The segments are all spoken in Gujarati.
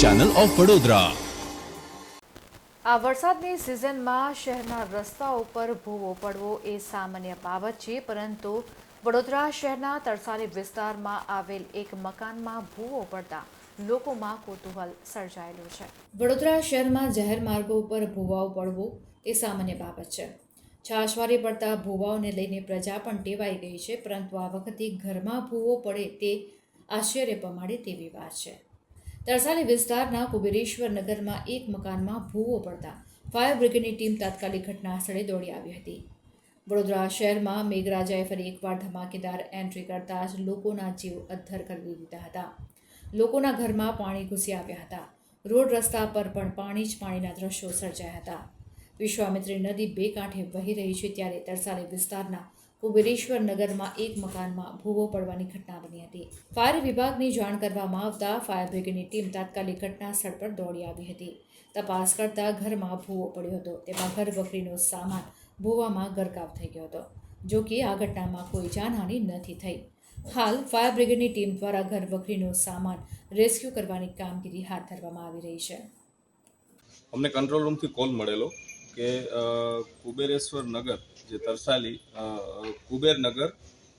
ચેનલ ઓફ વડોદરા આ વરસાદની સિઝનમાં શહેરના રસ્તાઓ પર ભૂવો પડવો એ સામાન્ય બાબત છે, પરંતુ વડોદરા શહેરના તરસાલી વિસ્તારમાં આવેલ એક મકાનમાં ભૂવો પડતા લોકોમાં કૌતૂહલ સર્જાયેલું છે. વડોદરા શહેરમાં જાહેર માર્ગો ઉપર ભૂવાઓ પડવો એ સામાન્ય બાબત છે. છાશવારી પડતા ભૂવાઓને લઈને પ્રજા પણ ટેવાઈ ગઈ છે, પરંતુ આ વખતે ઘરમાં ભૂવો પડે તે આશ્ચર્ય પમાડે તેવી વાત છે. તરસાલી વિસ્તારના કુબેરેશ્વર નગરમાં એક મકાનમાં ભૂવો પડતા ફાયર બ્રિગેડની ટીમ તાત્કાલિક ઘટના સ્થળે દોડી આવી હતી. વડોદરા શહેરમાં મેઘરાજાએ ફરી એકવાર ધમાકેદાર એન્ટ્રી કરતા જ લોકોના જીવ અદ્ધર કરી દીધા હતા. લોકોના ઘરમાં પાણી ઘૂસી આવ્યા હતા. રોડ રસ્તા પર પણ પાણી જ પાણીના દ્રશ્યો સર્જાયા હતા. વિશ્વામિત્રી નદી બે કાંઠે વહી રહી છે ત્યારે તરસાલી વિસ્તારના કુબેરેશ્વર નગરમાં એક મકાનમાં ભૂવો પડવાની ઘટના બની હતી. ફાયર વિભાગની જાણ કરવામાં આવતા ફાયર બ્રિગેડની ટીમ તાત્કાલિક ઘટના સ્થળ પર દોડી આવી હતી. તપાસ કરતા ઘરમાં ભૂવો પડ્યો હતો. તેમાં ઘર વખરીનો સામાન ભૂવામાં ગરકાવ થઈ ગયો હતો. જો કે આ ઘટનામાં કોઈ જાનહાનિ નથી થઈ. હાલ ફાયર બ્રિગેડની ટીમ દ્વારા ઘર વખરીનો સામાન રેસ્ક્યુ કરવાની કામગીરી હાથ ધરવામાં આવી રહી છે. અમને કંટ્રોલ રૂમથી કોલ મળેલો. કે કુબેરેશ્વર નગર જે તરસાલી કુબેરનગર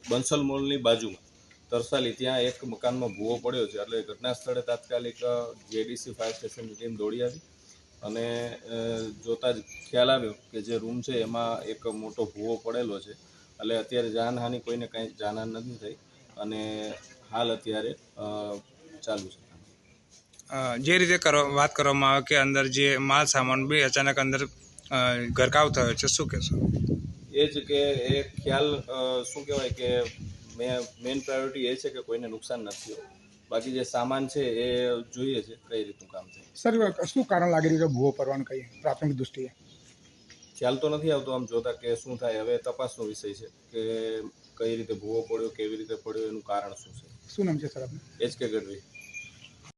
બંસલ મોલની બાજુમાં. તરસાલી, ત્યાં એક મકાનમાં ભૂવો પડ્યો છે. એટલે ઘટના સ્થળે તાત્કાલિક જેડીસી ફાયર સ્ટેશનની ટીમ દોડી આવી અને જોતાં જ ખ્યાલ આવ્યો કે જે રૂમ છે એમાં એક મોટો ભૂવો પડેલો છે. એટલે અત્યારે જાનહાનિ કોઈને કાંઈ જાનહાન નથી થઈ અને હાલ અત્યારે ચાલુ છે. જે રીતે કરવા વાત કરવામાં આવે કે અંદર જે માલ સામાન બી અચાનક અંદર ગરકાવ થયો છે શું કહેશો? એ જ કે એ ખ્યાલ શું કહેવાય કે મેં મેઇન પ્રાયોરિટી એ છે કે કોઈને નુકસાન નથી થયું. બાકી જે સામાન છે એ જોઈએ છે કઈ રીતનું કામ છે. સર શું કારણ લાગી રહ્યું છે ભૂવો પડવાનું કઈ પ્રાથમિક દૃષ્ટિએ ખ્યાલ તો નથી આવતો આમ જોતા કે શું થાય. હવે તપાસનો વિષય છે કે કઈ રીતે ભૂવો પડ્યો કેવી રીતે પડ્યો એનું કારણ શું છે. શું નામ છે સર આપનું? H K Gadhvi.